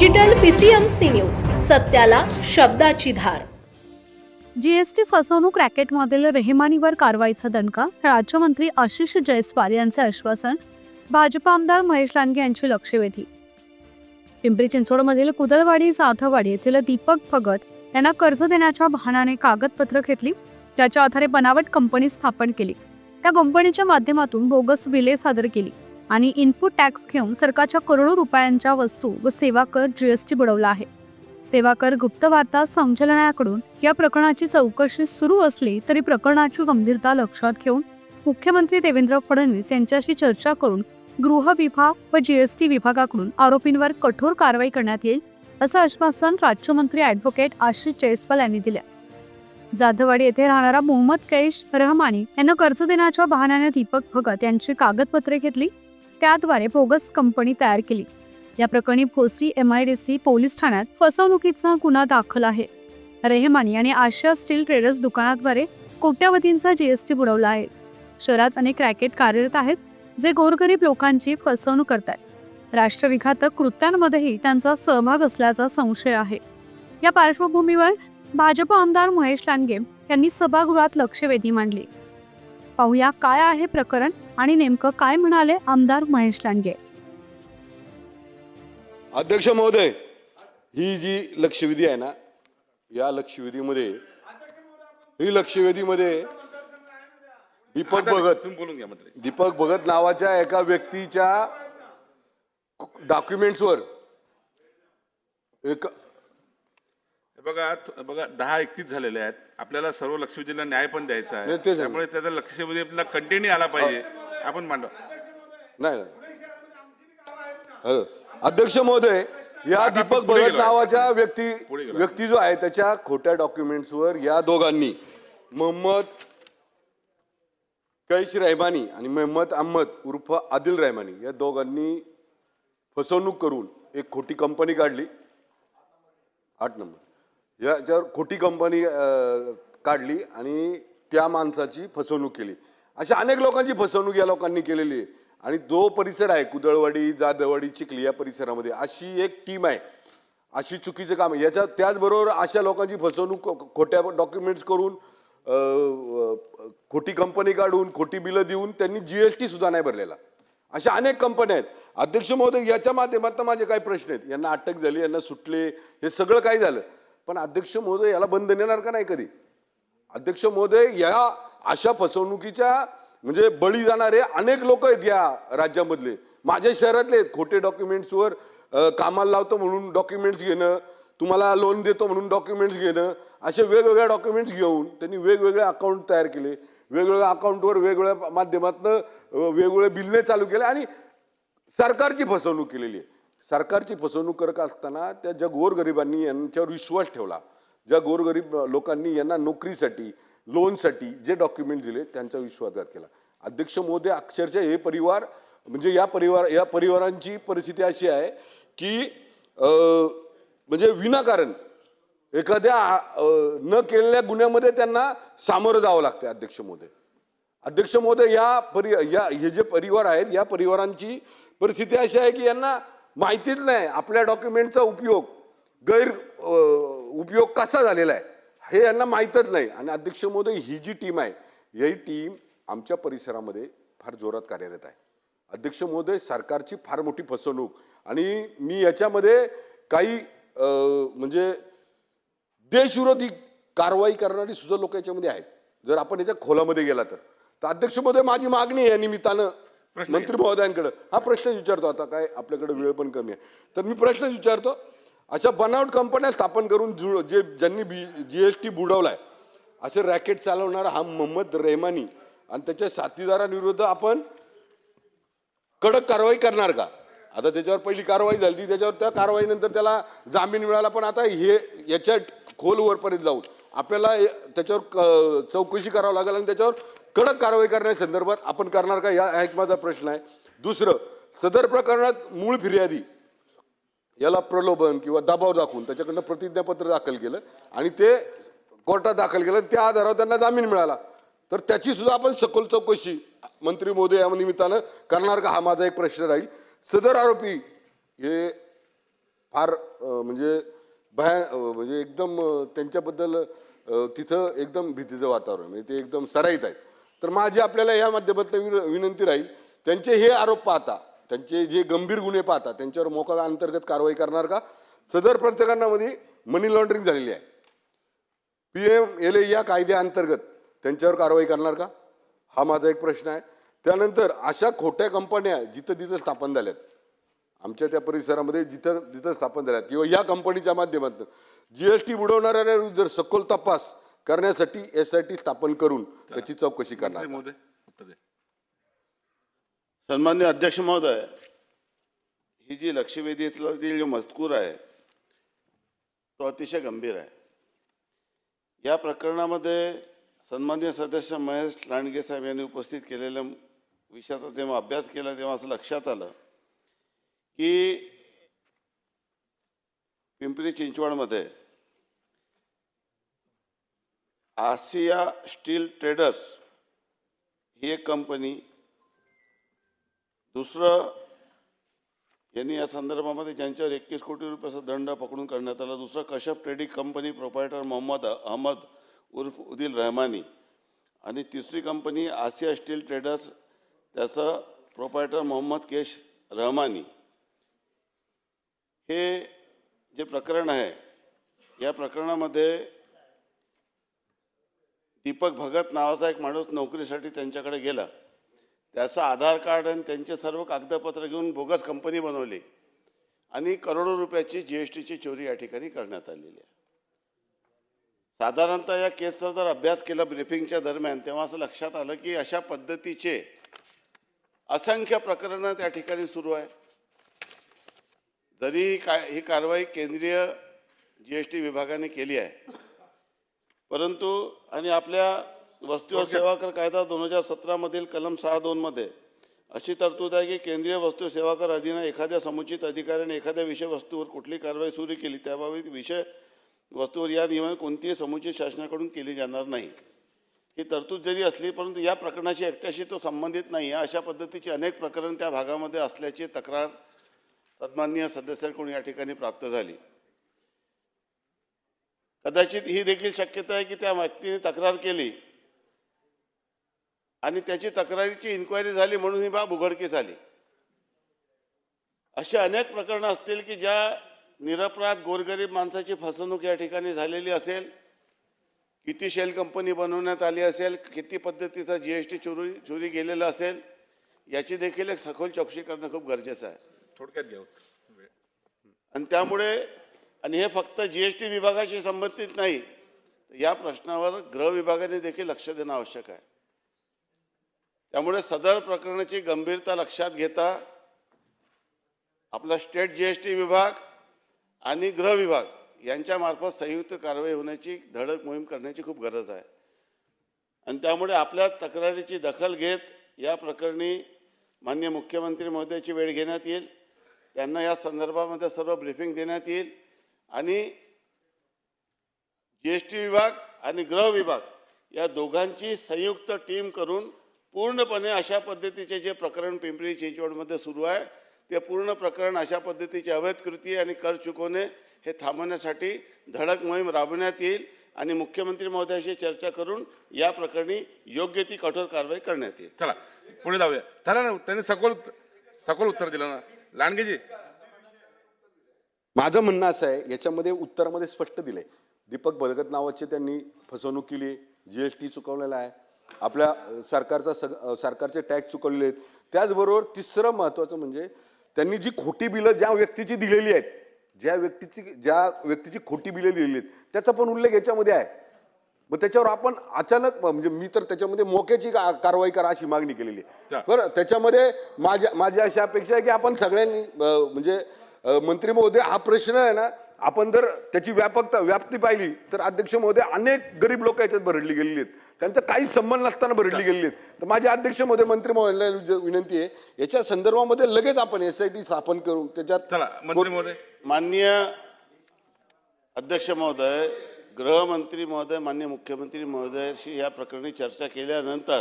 Digital PCMC news सत्याला शब्दाची धार. GST फसवणूक रॅकेटमधील रेहमानीवर कारवाईचा दणका राज्यमंत्री आशिष जयस्वाल यांचे आश्वासन भाजप आमदार महेश लांडगे यांची लक्षवेधी. पिंपरी चिंचवडमधील कुदलवाडी जाधववाडी येथील दीपक भगत यांना कर्ज देण्याच्या बहाण्याने कागदपत्र घेतली ज्याच्या आधारे बनावट कंपनी स्थापन केली. त्या कंपनीच्या माध्यमातून बोगस बिले सादर केली. आणि इनपुट टॅक्स घेऊन सरकारच्या करोडो रुपयांच्या वस्तू व सेवा कर जीएसटी बुडवला आहे. सेवा कर गुप्त वार्ता या प्रकरणाची चौकशी सुरू असली तरी प्रकरणाची गंभीरता लक्षात घेऊन मुख्यमंत्री देवेंद्र फडणवीस यांच्याशी चर्चा करून गृह विभाग व जीएसटी विभागाकडून आरोपींवर कठोर कारवाई करण्यात येईल असं आश्वासन राज्यमंत्री ॲडव्होकेट आशिष जयस्वाल यांनी दिले जाधवाडी येथे राहणारा मोहम्मद कैश रहमानी यांना कर्ज देण्याच्या बहाण्याने दीपक भगत यांची कागदपत्रे घेतली त्याद्वारे बोगस कंपनी तयार केली. या प्रकरणी भोसरी सी पोलीस ठाण्यात फसवणुकीचा गुन्हा दाखल आहे. रेहमानी आणि आशिया स्टील ट्रेडर्स दुकानाद्वारे कोट्यावधींचा जीएसटी बुडवला आहे. शहरात अनेक रॅकेट कार्यरत आहेत जे गोरगरीब लोकांची फसवणूक करतात राष्ट्रविघातक कृत्यांमध्येही त्यांचा सहभाग असल्याचा संशय आहे. या पार्श्वभूमीवर भाजप आमदार महेश लांडगे यांनी सभागृहात लक्षवेधी मांडली. पाहूया काय आहे प्रकरण आणि नेमकं काय म्हणाले आमदार महेश लांडगे. अध्यक्ष महोदय ही जी लक्षवेधी आहे ना या लक्षवेधीमध्ये ही लक्षवेधीमध्ये दीपक भगत बोलून घ्या मंत्री. दीपक भगत नावाच्या एका व्यक्तीच्या डॉक्युमेंट्सवर एक बघा बघा दहा एकतीस झालेले आहेत आपल्याला सर्व लक्षवेधीला न्याय पण द्यायचा नाही, आहे तेच आहे. त्यामुळे त्याचा लक्षवेधीला कंटिन्यू आला पाहिजे आपण मांडवा नाही नाही. हं. अध्यक्ष महोदय या आता दीपक पुढे भगत गेलो. नावाच्या व्यक्ती पुढे गेलो. व्यक्ती जो आहे त्याच्या खोट्या डॉक्युमेंट्सवर या दोघांनी मोहम्मद कैश रहमानी आणि मोहम्मद अहमद उर्फ आदिल रहमानी या दोघांनी फसवणूक करून एक खोटी कंपनी काढली आठ नंबर याच्यावर खोटी कंपनी काढली आणि त्या माणसाची फसवणूक केली. अशा अनेक लोकांची फसवणूक या लोकांनी केलेली आहे. आणि जो परिसर आहे कुदळवाडी जाधववाडी चिखली या परिसरामध्ये अशी एक टीम आहे. अशी चुकीचं काम आहे. याच्या त्याचबरोबर अशा लोकांची फसवणूक खोट्या डॉक्युमेंट्स करून खोटी कंपनी काढून खोटी बिलं देऊन त्यांनी जी एस टी सुद्धा नाही भरलेला. अशा अनेक कंपन्या आहेत. अध्यक्ष महोदय याच्या माध्यमातून माझे काही प्रश्न आहेत. यांना अटक झाली यांना सुटले हे सगळं काय झालं. पण अध्यक्ष महोदय याला बंद येणार का नाही कधी? अध्यक्ष महोदय या अशा फसवणुकीच्या म्हणजे बळी जाणारे अनेक लोक आहेत या राज्यामधले. माझ्या शहरातले आहेत खोटे डॉक्युमेंट्सवर कामाला लावतो म्हणून डॉक्युमेंट्स घेणं तुम्हाला लोन देतो म्हणून डॉक्युमेंट्स घेणं असे वेगवेगळ्या डॉक्युमेंट्स घेऊन त्यांनी वेगवेगळे अकाउंट तयार केले. वेगवेगळ्या अकाउंटवर वेगवेगळ्या माध्यमातून वेगवेगळे बिलने चालू केले आणि सरकारची फसवणूक केलेली आहे. सरकारची फसवणूक करत असताना त्या ज्या गोरगरिबांनी यांच्यावर विश्वास ठेवला ज्या गोरगरीब लोकांनी यांना नोकरीसाठी लोनसाठी जे डॉक्युमेंट दिले त्यांचा विश्वासघात केला. अध्यक्ष मोदी अक्षरशः हे परिवार म्हणजे या परिवार या परिवारांची परिस्थिती अशी आहे की अं, म्हणजे विनाकारण एखाद्या न केलेल्या गुन्ह्यामध्ये त्यांना सामोरं जावं लागतं अध्यक्ष महोदय. अध्यक्ष महोदय या परि या हे जे परिवार आहेत या परिवारांची परिस्थिती अशी आहे की यांना माहितीच नाही. आपल्या डॉक्युमेंटचा उपयोग गैर उपयोग कसा झालेला आहे हे यांना माहीतच नाही. आणि अध्यक्ष महोदय ही जी टीम आहे ही टीम आमच्या परिसरामध्ये फार जोरात कार्यरत आहे. अध्यक्ष महोदय सरकारची फार मोठी फसवणूक आणि मी याच्यामध्ये काही म्हणजे देशविरोधी कारवाई करणारी सुद्धा लोक याच्यामध्ये आहेत. जर आपण याच्या खोलामध्ये गेला तर अध्यक्ष महोदय माझी मागणी आहे या निमित्तानं मंत्री महोदयांकडे. हा प्रश्न विचारतो. आता काय आपल्याकडे वेळ पण कमी आहे. तर मी प्रश्न विचारतो. अशा बनावट कंपन्या स्थापन करून जु- जे ज्यांनी बी जी एस टी बुडवलाय असे रॅकेट चालवणारा हा मोहम्मद रेहमानी आणि त्याच्या साथीदारांविरुद्ध आपण कडक कारवाई करणार का? आता त्याच्यावर पहिली कारवाई झाली त्याच्यावर त्या कारवाईनंतर त्याला जामीन मिळाला पण आता हे याच्या खोलवरपर्यंत जाऊन आपल्याला त्याच्यावर क- चौकशी करावं लागेल आणि त्याच्यावर कडक कारवाई करण्याच्या संदर्भात आपण करणार का? या एक माझा प्रश्न आहे. दुसरं सदर प्रकरणात मूळ फिर्यादी याला प्रलोभन किंवा दबाव दाखवून त्याच्याकडनं प्रतिज्ञापत्र दाखल केलं आणि ते कोर्टात दाखल केलं. त्या आधारावर त्यांना जामीन मिळाला. तर त्याची सुद्धा आपण सखोल चौकशी मंत्री मोदी या निमित्तानं करणार का? हा माझा एक प्रश्न राहील. सदर आरोपी हे फार म्हणजे बाहेर म्हणजे एकदम त्यांच्याबद्दल तिथं एकदम भीतीचं वातावरण म्हणजे ते एकदम सराईत आहेत. तर माझी आपल्याला या माध्यमातलं विन- विनंती राहील त्यांचे हे आरोप पाहता त्यांचे जे गंभीर गुन्हे पाहता त्यांच्यावर मोका अंतर्गत कारवाई करणार का? सदर प्रत्येकांमध्ये मनी लॉन्ड्रिंग झालेली आहे. पी एम एल ए या कायद्याअंतर्गत त्यांच्यावर कारवाई करणार का? हा माझा एक प्रश्न आहे. त्यानंतर अशा खोट्या कंपन्या जिथं तिथं स्थापन झाल्यात आमच्या त्या परिसरामध्ये जिथं जिथं स्थापन झाल्यात किंवा या कंपनीच्या माध्यमातून जी एस टी बुडवणाऱ्या जर सखोल तपास करण्यासाठी एस आय टी स्थापन करून त्याची चौकशी करणार. सन्मान्य अध्यक्ष महोदय ही जी लक्षवेधीतला जो मजकूर आहे तो अतिशय गंभीर आहे. या प्रकरणामध्ये सन्मान्य सदस्य महेश लांडगे साहेब यांनी उपस्थित केलेल्या विषयाचा जेव्हा अभ्यास केला तेव्हा असं लक्षात आलं की पिंपरी चिंचवडमध्ये आसिया स्टील ट्रेडर्स ही एक कंपनी दुसरं यांनी या संदर्भामध्ये ज्यांच्यावर एकवीस कोटी रुपयाचा दंड पकडून करण्यात आला दुसरं Kashyap trading company proprietor Mohammad Ahmed उर्फ उदिल रहमानी आणि तिसरी कंपनी आसिया स्टील ट्रेडर्स त्याचं प्रोपायटर मोहम्मद केश रहमानी हे जे प्रकरण आहे या प्रकरणामध्ये दीपक भगत नावाचा एक माणूस नोकरीसाठी त्यांच्याकडे गेला. त्याचं आधार कार्ड आणि त्यांचे सर्व कागदपत्र घेऊन बोगस कंपनी बनवली आणि करोडो रुपयाची जी एस टीची चोरी या ठिकाणी करण्यात आलेली आहे. साधारणतः या केसचा जर अभ्यास केला ब्रिफिंगच्या दरम्यान तेव्हा असं लक्षात आलं की अशा पद्धतीचे असंख्य प्रकरणं त्या ठिकाणी सुरू आहे. जरी काय ही कारवाई केंद्रीय जी एस टी विभागाने केली आहे परंतु आणि आपल्या वस्तू व सेवा कर कायदा दोन हजार सतरामधील कलम सहा दोनमध्ये अशी तरतूद आहे की केंद्रीय वस्तू सेवा कर अधीन एखाद्या समुचित अधिकाऱ्याने एखाद्या विषय वस्तूवर कुठली कारवाई सुरू केली त्याबाबत विषय वस्तूवर या नियमाने कोणतीही समुचित शासनाकडून केली जाणार नाही. ही तरतूद जरी असली परंतु या प्रकरणाशी एकट्याशी तो संबंधित नाही अशा पद्धतीची अनेक प्रकरण त्या भागामध्ये असल्याची तक्रार सन्माननीय सदस्यांकडून या ठिकाणी प्राप्त झाली. कदाचित ही देखील शक्यता आहे की त्या व्यक्तीने तक्रार केली आणि त्याची तक्रारीची इन्क्वायरी झाली म्हणून ही बाब उघडकीस आली. अशी अनेक प्रकरणं असतील की ज्या निरपराध गोरगरीब माणसाची फसवणूक या ठिकाणी झालेली असेल किती शेल कंपनी बनवण्यात आली असेल किती पद्धतीचा जी एस टी चोरी चोरी गेलेला असेल याची देखील एक सखोल चौकशी करणं खूप गरजेचं आहे. थोडक्यात घ्या आणि त्यामुळे आणि हे फक्त जी एस टी विभागाशी संबंधित नाही तर या प्रश्नावर गृह विभागाने देखील लक्ष देणं आवश्यक आहे. त्यामुळे सदर प्रकरणाची गंभीरता लक्षात घेता आपला स्टेट जी एस टी विभाग आणि गृह विभाग यांच्यामार्फत संयुक्त कारवाई होण्याची धडक मोहीम करण्याची खूप गरज आहे. आणि त्यामुळे आपल्या तक्रारीची दखल घेत या प्रकरणी मान्य मुख्यमंत्री महोदयाची वेळ घेण्यात येईल. त्यांना या संदर्भामध्ये सर्व ब्रीफिंग देण्यात येईल. आणि जी एस टी विभाग आणि गृह विभाग या दोघांची संयुक्त टीम करून पूर्णपणे अशा पद्धतीचे जे प्रकरण पिंपरी चिंचवडमध्ये सुरू आहे ते पूर्ण प्रकरण अशा पद्धतीची अवैध कृती आणि कर चुकवणे हे थांबवण्यासाठी धडक मोहीम राबवण्यात येईल आणि मुख्यमंत्री महोदयाशी चर्चा करून या प्रकरणी योग्य ती कठोर कारवाई करण्यात येईल. चला पुढे जाऊया. चला ना त्यांनी सखोल सखोल उत्तर दिलं ना. लांडगेजी माझं म्हणणं असं आहे याच्यामध्ये उत्तरामध्ये स्पष्ट दिलंय. दीपक भगत नावाचे त्यांनी फसवणूक केली जी एस टी चुकवलेला आहे. आपल्या सरकारचा सग सरकारचे टॅक्स चुकवलेले आहेत. त्याचबरोबर तिसरं महत्त्वाचं म्हणजे त्यांनी जी खोटी बिलं ज्या व्यक्तीची दिलेली आहेत ज्या व्यक्तीची ज्या व्यक्तीची खोटी बिलं दिलेली आहेत त्याचा पण उल्लेख याच्यामध्ये आहे. मग त्याच्यावर आपण अचानक म्हणजे मी तर त्याच्यामध्ये मोक्याची का- कारवाई करा अशी मागणी केलेली. आहे. बरं त्याच्यामध्ये माझ्या माझी अशी अपेक्षा आहे की आपण सगळ्यांनी अ, म्हणजे अ, मंत्री महोदय हा प्रश्न आहे ना आपण जर त्याची व्यापकता व्याप्ती पाहिली तर अध्यक्ष महोदय अनेक गरीब लोक याच्यात भरडली गेलेली आहेत. त्यांचा काहीच संबंध नसताना भरडली गेलेली आहेत. तर माझे अध्यक्ष महोदय मंत्री महोदयांना विनंती आहे याच्या संदर्भामध्ये लगेच आपण एस आय टी स्थापन करून त्याच्यात चला मंत्री महोदय. माननीय अध्यक्ष महोदय गृहमंत्री महोदय मान्य मुख्यमंत्री महोदयाशी या प्रकरणी चर्चा केल्यानंतर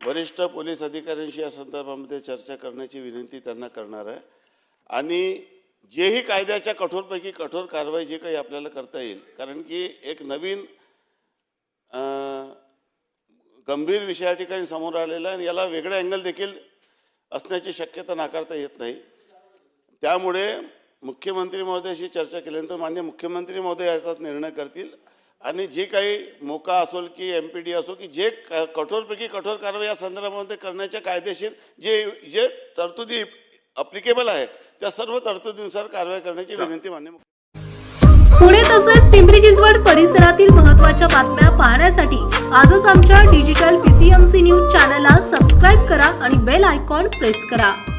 वरिष्ठ पोलीस अधिकाऱ्यांशी या संदर्भामध्ये चर्चा करण्याची विनंती त्यांना करणार आहे. आणि जेही कायद्याच्या कठोरपैकी कठोर कारवाई जे काही आपल्याला करता येईल कारण की एक नवीन गंभीर विषय या ठिकाणी समोर आलेला आहे आणि याला वेगळा अँगल देखील असण्याची शक्यता नाकारता येत नाही. त्यामुळे मुख्यमंत्री महोदयाशी चर्चा केल्यानंतर मान्य मुख्यमंत्री महोदय याचा निर्णय करतील. आणि जे काही मोका असो की एम पी डी असो की जे क- कठोरपैकी कठोर कारवाई या संदर्भामध्ये करण्याच्या कायदेशीर जे जे तरतुदी अप्लिकेबल आहे त्या सर्व तरतुदीनुसार कारवाई करण्याची विनंती मान्य पुणे तसेच पिंपरी चिंचवड परिसरातील महत्त्वाच्या बातम्या पाहण्यासाठी आजच आमच्या डिजिटल पीसीएमसी न्यूज चॅनलला सबस्क्राईब करा आणि बेल आयकॉन प्रेस करा.